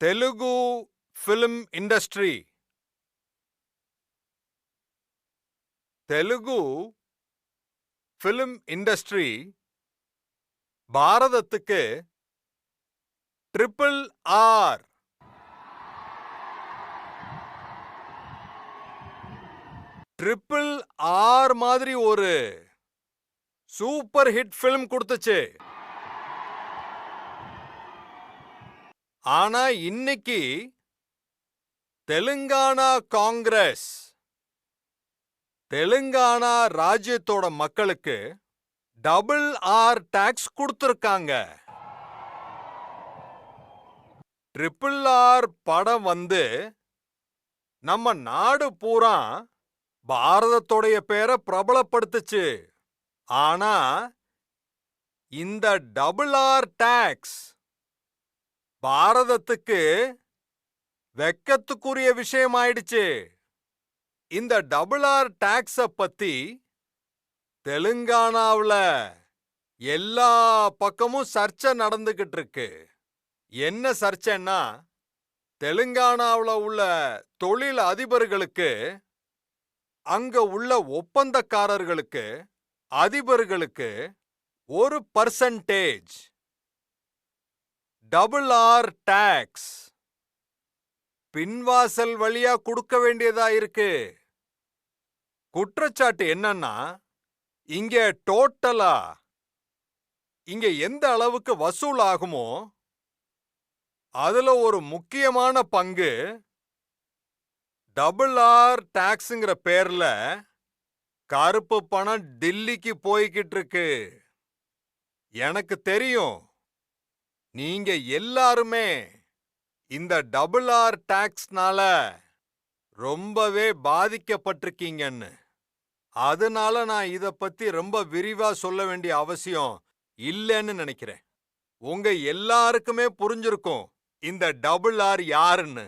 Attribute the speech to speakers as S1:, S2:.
S1: Telugu film industry Telugu film industry பாரதத்துக்கு triple R triple R மாதிரி ஒரு super hit film கொடுத்துச்சு ஆனா இன்னைக்கு தெலுங்கானா காங்கிரஸ் தெலுங்கானா ராஜ்யத்தோட மக்களுக்கு டபுள் ஆர் டாக்ஸ் கொடுத்துருக்காங்க. ட்ரிபிள் ஆர் படம் வந்து நம்ம நாடு பூரா பாரதத்தோடைய பேரை பிரபலப்படுத்துச்சு. ஆனா இந்த டபுள் ஆர் டாக்ஸ் பாரதத்துக்கு வெக்கத்துக்குரிய விஷயம் ஆயிடுச்சு. இந்த டபுள் ஆர் டாக்ஸ பத்தி தெலுங்கானாவுல எல்லா பக்கமும் சர்ச்சை நடந்துகிட்டு இருக்கு என்ன சர்ச்சைன்னா தெலுங்கானாவுல உள்ள தொழில் அதிபர்களுக்கு அங்க உள்ள ஒப்பந்தக்காரர்களுக்கு அதிபர்களுக்கு ஒரு பர்சன்டேஜ் டபுள் ஆர் டாக்ஸ் பின்வாசல் வழியா கொடுக்க வேண்டியதா இருக்கு. குற்றச்சாட்டு என்னன்னா இங்க டோட்டலா இங்க எந்த அளவுக்கு வசூல் ஆகுமோ அதுல ஒரு முக்கியமான பங்கு டபுள் ஆர் டாக்ஸுங்கிற பேர்ல கருப்பு பணம் டில்லிக்கு போய்கிட்டு இருக்கு. எனக்கு தெரியும். நீங்க எல்லாருமே இந்த டபுள் ஆர் டாக்ஸ்னால ரொம்பவே பாதிக்கப்பட்டிருக்கீங்கன்னு. அதனால நான் இத பத்தி ரொம்ப விரிவா சொல்ல வேண்டிய அவசியம் இல்லைன்னு நினைக்கிறேன். உங்க எல்லாருக்குமே புரிஞ்சிருக்கும் இந்த டபுள் ஆர் யாருன்னு.